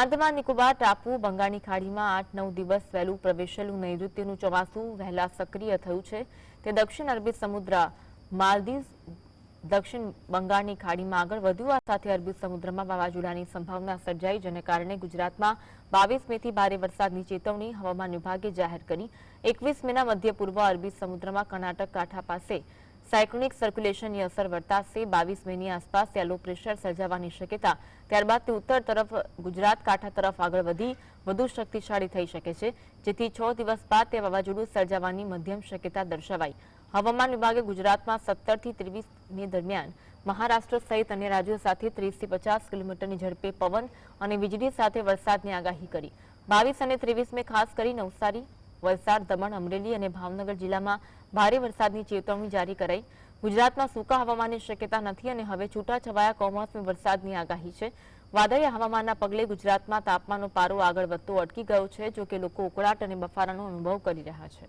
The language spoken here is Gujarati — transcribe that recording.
अंडमान निकोबार टापू बंगाणी खाड़ी में 8-9 दिवस वेलू प्रवेशलू नैऋत्य मानसूनचा वाहाला सक्रिय थयो छे કે દક્ષિણ અરબી સમુદ્રા માલદીવ દક્ષિણ બંગાણી ખાડી માં આગળ વધુ આતા અરબી સમુદ્ર માં આવા જુડા ની સંભાવના સળજાય જને કારણે ગુજરાત માં 22 મે થી ભારે વરસાદ ની ચેતવણી હવામાન વિભાગ એ જાહેર કરી 21 મે ના મધ્ય પૂર્વ અરબી સમુદ્ર માં કર્ણાટક કાઠા પાસે साइक्लोनिक सर्कुलेशन ने असर बरता से 22 मई के आसपास लो प्रेशर सज जाવાની શક્યતા ત્યારબાદ તે ઉત્તર તરફ ગુજરાત કાઠા તરફ આગળ વધી વધુ શક્તિશાળી થઈ શકે છે જેથી 6 દિવસ બાદ તે વાવાઝોડું સર્જાવાની મધ્યમ શક્યતા દર્શાવાઈ હવામાન વિભાગે ગુજરાતમાં 17 થી 23 ની درمیان મહારાષ્ટ્ર સહિત અન્ય રાજ્યો સાથે 30 થી 50 કિલોમીટરની ઝડપે પવન અને વીજળી સાથે વરસાદની આગાહી કરી 22 અને 23 મે ખાસ કરીને ઉત્તરી વલસાડ દમણ અમરેલી અને ભાવનગર જિલ્લામાં ભારે વરસાદની ચેતવણી જારી કરાઈ ગુજરાતમાં સૂકા હવામાનની શક્યતા નથી અને હવે છૂટાછવાયા કમોસમી વરસાદની આગાહી છે વાદળિયા હવામાનના પગલે ગુજરાતમાં તાપમાનનો પારો આગળ વધતો અટકી ગયો છે જો કે લોકો ઉકળાટ અને બફારાનો અનુભવ કરી રહ્યા છે